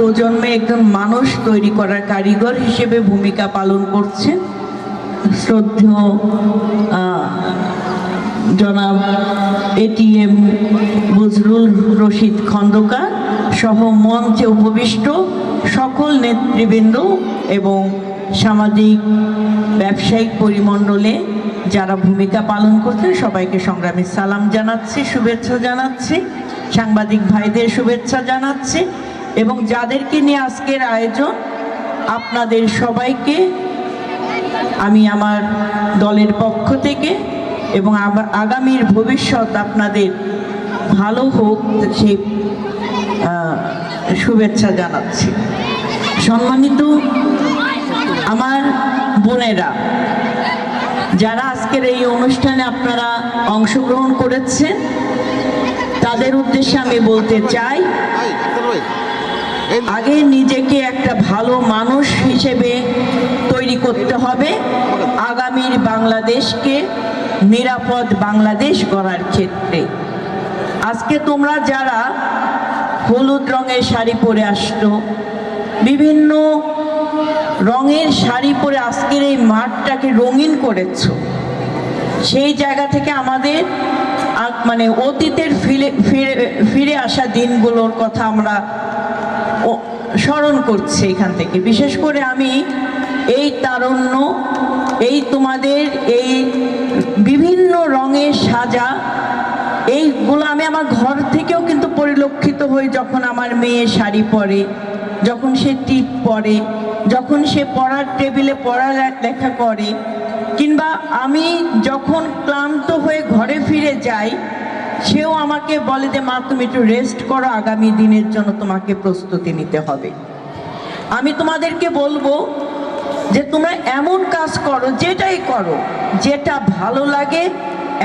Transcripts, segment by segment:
প্রজন্মে একজন মানুষ তৈরি করার কারিগর হিসেবে ভূমিকা পালন করছেন। শ্রদ্ধেয় জনাব এটিএম বজরুল রশিদ খন্দকার সহ মঞ্চে উপবিষ্ট সকল নেতৃবৃন্দ এবং সামাজিক, ব্যবসায়িক পরিমণ্ডলে যারা ভূমিকা পালন করছেন সবাইকে সংগ্রামী সালাম জানাচ্ছি, শুভেচ্ছা জানাচ্ছি, সাংবাদিক ভাইদের শুভেচ্ছা জানাচ্ছি। এবং যাদেরকে নিয়ে আজকের আয়োজন আপনাদের সবাইকে আমি আমার দলের পক্ষ থেকে এবং আগামীর ভবিষ্যৎ আপনাদের ভালো হোক আহ, শুভেচ্ছা জানাচ্ছি। সম্মানিত আমার বোনেরা যারা আজকের এই অনুষ্ঠানে আপনারা অংশগ্রহণ করেছেন তাদের উদ্দেশ্যে আমি বলতে চাই এই, ডাক্তার ভাই, এই আগে নিজেকে একটা ভালো মানুষ হিসেবে তৈরি করতে হবে, আগামীর বাংলাদেশকে নিরাপদ বাংলাদেশ গড়ার ক্ষেত্রে। আজকে তোমরা যারা হলুদ রঙের শাড়ি পরে আসছো, বিভিন্ন রঙের শাড়ি পরে আজকের এই মাঠটাকে রঙিন করেছ, সেই জায়গা থেকে আমাদের মানে অতীতের ফিরে ফিরে আসা দিনগুলোর কথা আমরা স্মরণ করছে এখান থেকে। বিশেষ করে আমি এই তারণ্য, এই তোমাদের, এই বিভিন্ন রঙের সাজা, এইগুলো আমি আমার ঘর থেকেও কিন্তু পরিলক্ষিত হই যখন আমার মেয়ে শাড়ি পরে, যখন সে টিপ পরে, যখন সে পড়ার টেবিলে পড়া লেখা করে, কিংবা আমি যখন ক্লান্ত হয়ে ঘরে ফিরে যাই সেও আমাকে বলে যে, মা, তুমি একটু রেস্ট করো, আগামী দিনের জন্য তোমাকে প্রস্তুতি নিতে হবে। আমি তোমাদেরকে বলব যে, তোমরা এমন কাজ করো, যেটাই করো, যেটা ভালো লাগে,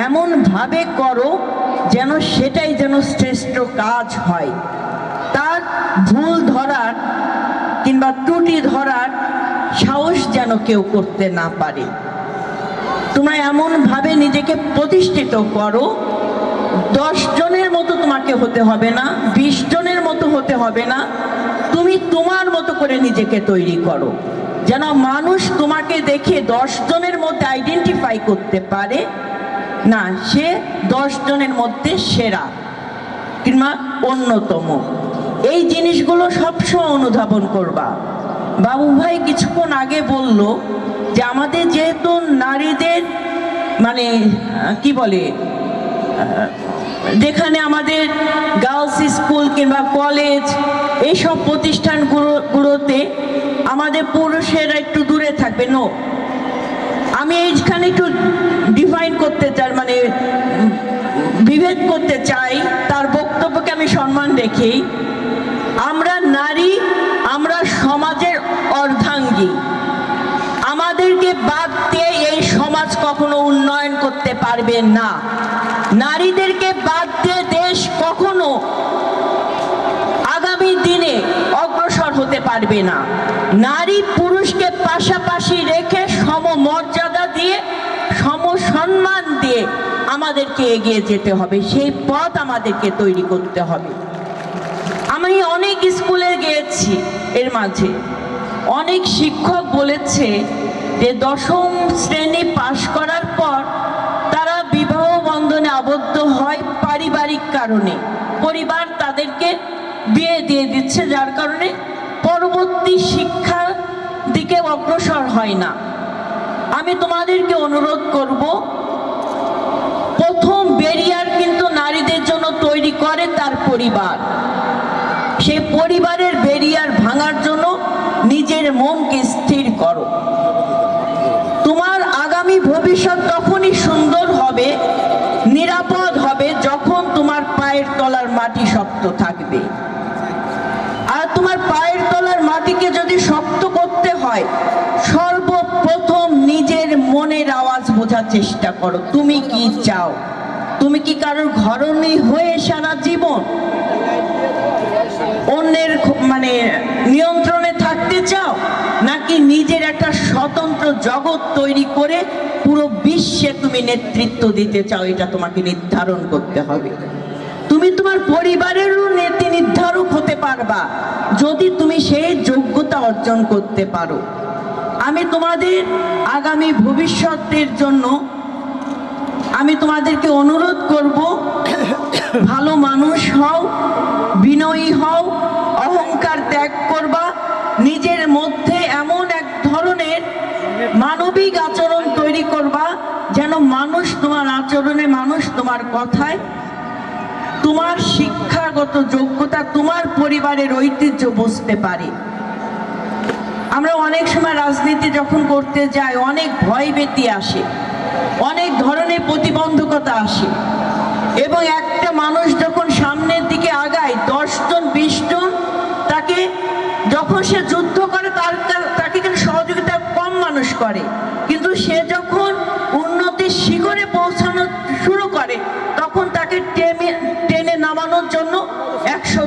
এমনভাবে করো যেন সেটাই যেন শ্রেষ্ঠ কাজ হয়। তার ভুল ধরার কিংবা ত্রুটি ধরার সাহস যেন কেউ করতে না পারে। তোমরা এমনভাবে নিজেকে প্রতিষ্ঠিত করো দশ জনের মতো তোমাকে হতে হবে না, বিশ জনের মতো হতে হবে না, তুমি তোমার মতো করে নিজেকে তৈরি করো। যেন মানুষ তোমাকে দেখে দশ জনের মধ্যে আইডেন্টিফাই করতে পারে। না, সে দশ জনের মধ্যে সেরা কিংবা অন্যতম। এই জিনিসগুলো সবসময় অনুধাবন করবা। বাবু ভাই কিছুক্ষণ আগে বলল যে আমাদের যেহেতু নারীদের মানে কি বলে যেখানে আমাদের গার্লস স্কুল কিংবা কলেজ এইসব প্রতিষ্ঠানগুলোতে আমাদের পুরুষেরা একটু দূরে থাকবে নো আমি এইখানে একটু ডিফাইন করতে চাই মানে বিভেদ করতে চাই, তার বক্তব্যকে আমি সম্মান রেখে, আমরা নারী, আমরা সমাজের অর্ধাঙ্গী। আমাদেরকে বাদ দিয়ে এই সমাজ কখনো উন্নয়ন করতে পারবে না। নারীদেরকে বাদ দিয়ে দেশ কখনো আগামী দিনে অগ্রসর হতে পারবে না। নারী পুরুষকে পাশাপাশি রেখে সমমর্যাদা দিয়ে, সমসম্মান দিয়ে আমাদেরকে এগিয়ে যেতে হবে। সেই পথ আমাদেরকে তৈরি করতে হবে। আমি অনেক স্কুলে গিয়েছি এর মাঝে। অনেক শিক্ষক বলেছে যে দশম শ্রেণি পাশ করার পর তারা বিবাহ বন্ধনে আবদ্ধ হয় পারিবারিক কারণে। পরিবার তাদেরকে বিয়ে দিয়ে দিচ্ছে, যার কারণে পরবর্তী শিক্ষার দিকে অগ্রসর হয় না। আমি তোমাদেরকে অনুরোধ করব, প্রথম ব্যারিয়ার কিন্তু নারীদের জন্য তৈরি করে তার পরিবার। সেই পরিবারের ব্যারিয়ার ভাঙার জন্য নিজের মনকে স্থির করো। তোমার আগামী ভবিষ্যৎ তখনই সুন্দর হবে, নিরাপদ হবে যখন তোমার পায়ের তলার মাটি শক্ত থাকবে। আর তোমার পায়ের তলার মাটিকে যদি শক্ত করতে হয়, সর্বপ্রথম নিজের মনের আওয়াজ বোঝার চেষ্টা করো। তুমি কি চাও? তুমি কি কারোর ঘরণী হয়ে সারা জীবন অন্যের মানে নিয়ন্ত্রণে থাকতে চাও? নাকি নিজের একটা স্বতন্ত্র জগৎ তৈরি করে পুরো বিশ্বে তুমি নেতৃত্ব দিতে চাও? এটা তোমাকে নির্ধারণ করতে হবে। তুমি তুমি তোমার পরিবারেরও নীতি নির্ধারক হতে পারবা, যদি তুমি সেই যোগ্যতা অর্জন করতে পারো। আমি তোমাদের আগামী ভবিষ্যতের জন্য আমি তোমাদেরকে অনুরোধ করব, ভালো মানুষ হও, বিনয়ী হও, অহংকার ত্যাগ করবা, নিজের মধ্যে এমন এক ধরনের মানবিক আচরণ তৈরি করবা, যেন মানুষ তোমার আচরণে, মানুষ তোমার কথায় তোমার শিক্ষাগত যোগ্যতা তোমার পরিবারের ঐতিহ্য বুঝতে পারে। আমরা অনেক সময় রাজনীতি যখন করতে যাই, অনেক ভয় ভীতি আসে, অনেক ধরনের প্রতিবন্ধকতা আসে এবং একটা মানুষ যখন সামনের দিকে আগায়, দশজন বিশ জন তাকে যখন সে যুদ্ধ করে, তার তাকে কিন্তু সহযোগিতা কম মানুষ করে।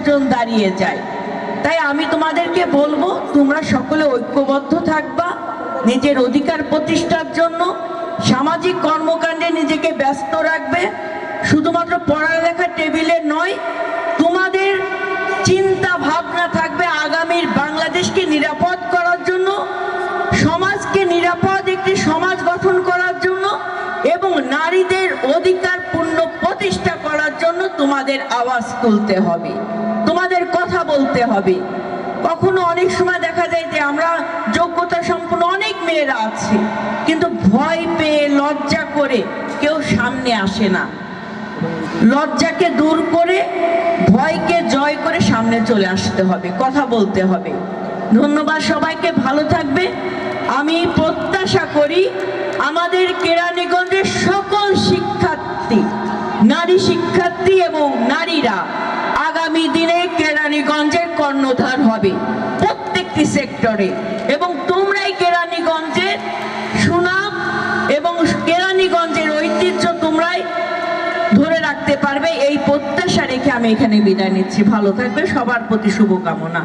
একশো জন দাঁড়িয়ে যায়। তাই আমি তোমাদেরকে বলব, তোমরা সকলে ঐক্যবদ্ধ থাকবা নিজের অধিকার প্রতিষ্ঠার জন্য। সামাজিক কর্মকাণ্ডে নিজেকে ব্যস্ত রাখবে। শুধুমাত্র পড়ালেখা টেবিলে নয়, তোমাদের চিন্তা ভাবনা থাকবে আগামীর বাংলাদেশকে নিরাপদ করার জন্য। সমাজকে নিরাপদ একটি সমাজ গঠন করার জন্য এবং নারীদের অধিকার পূর্ণ প্রতিষ্ঠা করার জন্য তোমাদের আওয়াজ তুলতে হবে, তোমাদের কথা বলতে হবে। কখনো অনেক সময় দেখা যায় যে আমরা যোগ্যতা সম্পন্ন অনেক মেয়েরা আছে, কিন্তু ভয় পেয়ে, লজ্জা করে কেউ সামনে আসে না। লজ্জাকে দূর করে, ভয়কে জয় করে সামনে চলে আসতে হবে, কথা বলতে হবে। ধন্যবাদ সবাইকে, ভালো থাকবে। আমি প্রত্যাশা করি আমাদের কেরানীগঞ্জের সকল শিক্ষার্থী এবং নারীরা আগামী দিনে কেরানীগঞ্জের কর্ণধার হবে প্রত্যেকটি সেক্টরে। এবং তোমরাই কেরানীগঞ্জের সুনাম এবং কেরানীগঞ্জের ঐতিহ্য তোমরাই ধরে রাখতে পারবে। এই প্রত্যাশা রেখে আমি এখানে বিদায় নিচ্ছি। ভালো থাকবে, সবার প্রতি শুভকামনা।